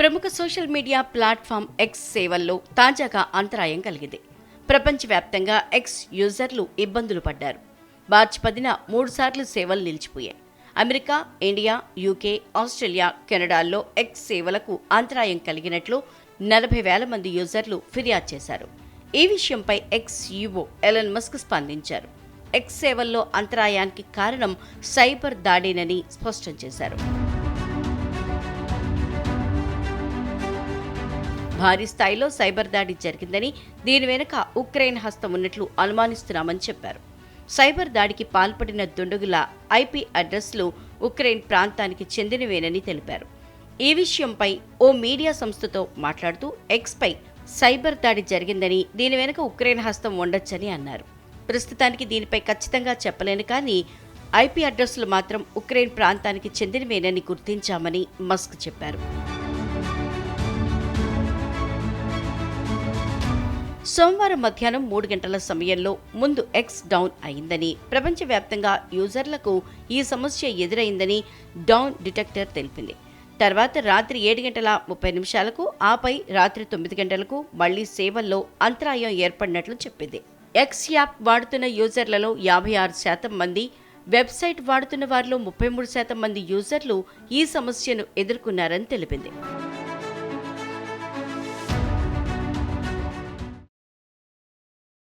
ప్రముఖ social media platform X సేవల్లో తాజాగా అంతరాయం కలిగింది. ప్రపంచవ్యాప్తంగా ఎక్స్ యూజర్లు ఇబ్బందులు పడ్డారు. మార్చి పదిన మూడుసార్లు సేవలు నిలిచిపోయాయి. అమెరికా ఇండియా యూకే ఆస్ట్రేలియా కెనడాల్లో ఎక్స్ సేవలకు అంతరాయం కలిగినట్లు నలభై వేల మంది యూజర్లు ఫిర్యాదు చేశారు. ఈ విషయంపై ఎక్స్ యువో ఎలన్ మస్క్ స్పందించారు. ఎక్స్ సేవల్లో అంతరాయానికి కారణం సైబర్ దాడేనని స్పష్టం చేశారు. భారీ స్థాయిలో సైబర్ దాడి జరిగిందని దీని వెనుక ఉక్రెయిన్ హస్తం ఉన్నట్లు అనుమానిస్తున్నామని చెప్పారు. సైబర్ దాడికి పాల్పడిన దుండగుల ఐపీ అడ్రస్లు ఉక్రెయిన్ ప్రాంతానికి చెందినవేనని తెలిపారు. ఈ విషయంపై ఓ మీడియా సంస్థతో మాట్లాడుతూ ఎక్స్పై సైబర్ దాడి జరిగిందని దీని వెనుక ఉక్రెయిన్ హస్తం ఉండొచ్చని అన్నారు. ప్రస్తుతానికి దీనిపై ఖచ్చితంగా చెప్పలేను కానీ ఐపీ అడ్రస్లు మాత్రం ఉక్రెయిన్ ప్రాంతానికి చెందినవేనని గుర్తించామని మస్క్ చెప్పారు. సోమవారం మధ్యాహ్నం మూడు గంటల సమయంలో ముందు ఎక్స్ డౌన్ అయిందని ప్రపంచవ్యాప్తంగా యూజర్లకు ఈ సమస్య ఎదురైందని డౌన్ డిటెక్టర్ తెలిపింది. తర్వాత రాత్రి ఏడు గంటల ముప్పై నిమిషాలకు ఆపై రాత్రి తొమ్మిది గంటలకు మళ్ళీ సేవల్లో అంతరాయం ఏర్పడినట్లు చెప్పింది. ఎక్స్ యాప్ వాడుతున్న యూజర్లలో యాభై ఆరు శాతం మంది వెబ్సైట్ వాడుతున్న వారిలో ముప్పై మూడు శాతం మంది యూజర్లు ఈ సమస్యను ఎదుర్కొన్నారని తెలిపింది.